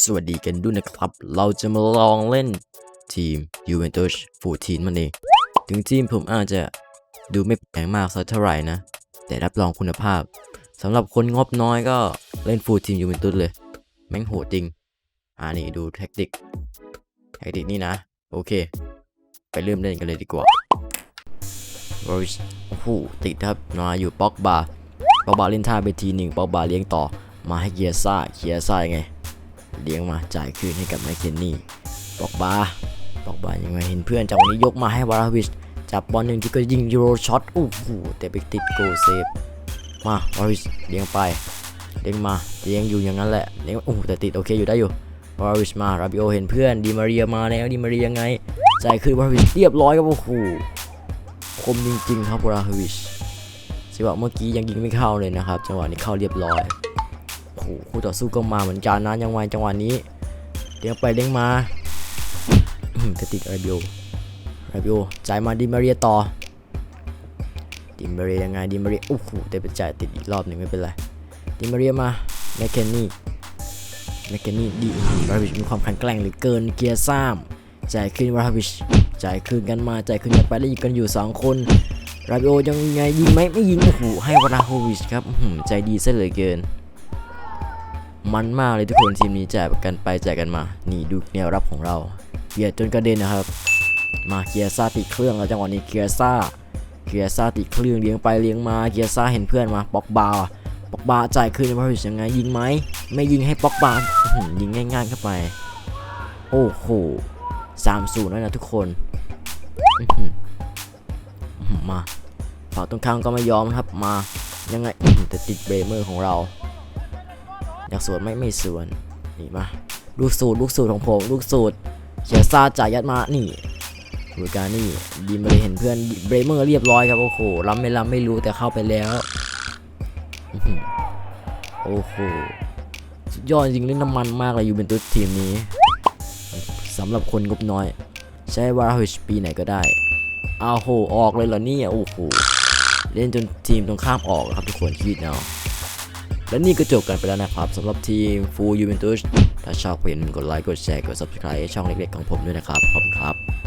สวัสดีกันด้วยนะครับ เราจะมาลองเล่นทีม Juventus 14 มันเอง ถึงทีมผมอาจจะดูไม่แข็งมากสักเท่าไหร่นะ แต่รับรองคุณภาพสำหรับคนงบน้อยก็เล่นฟูลทีม Juventus เลย แม่งโหดจริง อ่านี่ดูแท็กติก แท็กติกนี่นะ โอเค ไปเริ่มเล่นกันเลยดีกว่าโอ้ยโอ้โหติดครับมาอยู่ป็อกบาป็อกบาเล่นท่าไปทีหนึ่งป็อกบาเลี้ยงต่อมาให้เกียร์ซ่าเกียร์ซ่ายังไง เลี้ยงมาจ่ายคืนให้กับแมคเคนนี่ป็อกบาป็อกบายังไงเห็นเพื่อนจังหวะนี้ยกมาให้วาราวิชจับบอลหนึ่งที่ก็ยิงยูโรช็อตโอ้โหแต่ไปติดโกเซฟมาวาราวิชเลี้ยงไปเลี้ยงมาเลี้ยงอยู่อย่างนั้นแหละเลี้ยงโอ้แต่ติดโอเคอยู่ได้อยู่วาราวิชมาราบิโอเห็นเพื่อนดีมาเรียมาแล้วดีมาเรียยังไงจ่ายคืนวาราวิชเรียบร้อยครับโอ้โหคมจริงๆครับวาราฮวิชจังหวะเมื่อกี้ยังยิงไม่เข้าเลยนะครับจังหวะนี้เข้าเรียบร้อย โอ้โหคู่ต่อสู้ก็มาเหมือนกันนะยังไงจังหวะนี้เลี้ยงไปเลี้ยงมาจะติดอาราบิโออาราบิโอจ่ายมาดิมาเรียต่อดิมาเรียยังไงดิมาเรียโอ้โหแต่ไปจ่ายติดอีกรอบหนึ่งไม่เป็นไรดิมาเรียมาแมคเคนนี่แมคเคนนี่ดีวราฮวิชมีความแข็งแกร่งเหลือเกินเกียร์ซ้ำจ่ายขึ้นวราฮวิชจ่ายคืนกันมาจ่ายคืนกันไปแล้ยิงกันอยู่ 2 คนราบิโอยังไงยิงไหมไม่ยิงโอ้โหให้วราโฮวิชครับหือใจดีซะเหลือเกิน มันมากเลยทุกคนทีมนี้แจ่ายกันไปแจ่ายกันมา นี่ดูแนวรับของเราเกียร์จนกระเด็นนะครับ มาเกียร์ซาติดเครื่องแล้วจังหวะนี้เกียร์ซาเกียร์ซาติดเครื่องเลี้ยงไปเลี้ยงมาเกียร์ซาเห็นเพื่อนมาปอกบาปอกบาจ่ายคืนวราโฮวิชยังไงยิงไหมไม่ยิงให้ปอกบาอยิงง่ายๆเข้าไป โอ้โหสามศูนย์แล้วนะทุกคนมาฝั่งตรงข้ามก็ไม่ยอมครับมายังไงแต่ติดเบรเมอร์ของเรา อยากสวนไม่ไม่สวนนี่มาลูกสูตรลูกสูตรของผมลูกสูตรเชียร์ซาจ่ายยัดมานี่ดูการนี่ดีมาเลยเห็นเพื่อนเบรเมอร์เรียบร้อยครับโอ้โหล้ำไม่ล้ำไม่รู้แต่เข้าไปแล้วโอ้โหสุดยอดจริงเล่นน้ำมันมากเลยยูเวนตุสทีมนี้สำหรับคนงบน้อย ใช้วาราฮิชปีไหนก็ได้อ้าวโหออกเลยเหรอเนี่ยโอ้โหเล่นจนทีมตรงข้ามออกครับทุกคนคิดเอา และนี่ก็จบกันไปแล้วนะครับสำหรับทีมฟูยูเวนตุสถ้าชอบก็อย่าลืมกดไลค์กดแชร์กด subscribe ช่องเล็กๆของผมด้วยนะครับ ขอบคุณครับ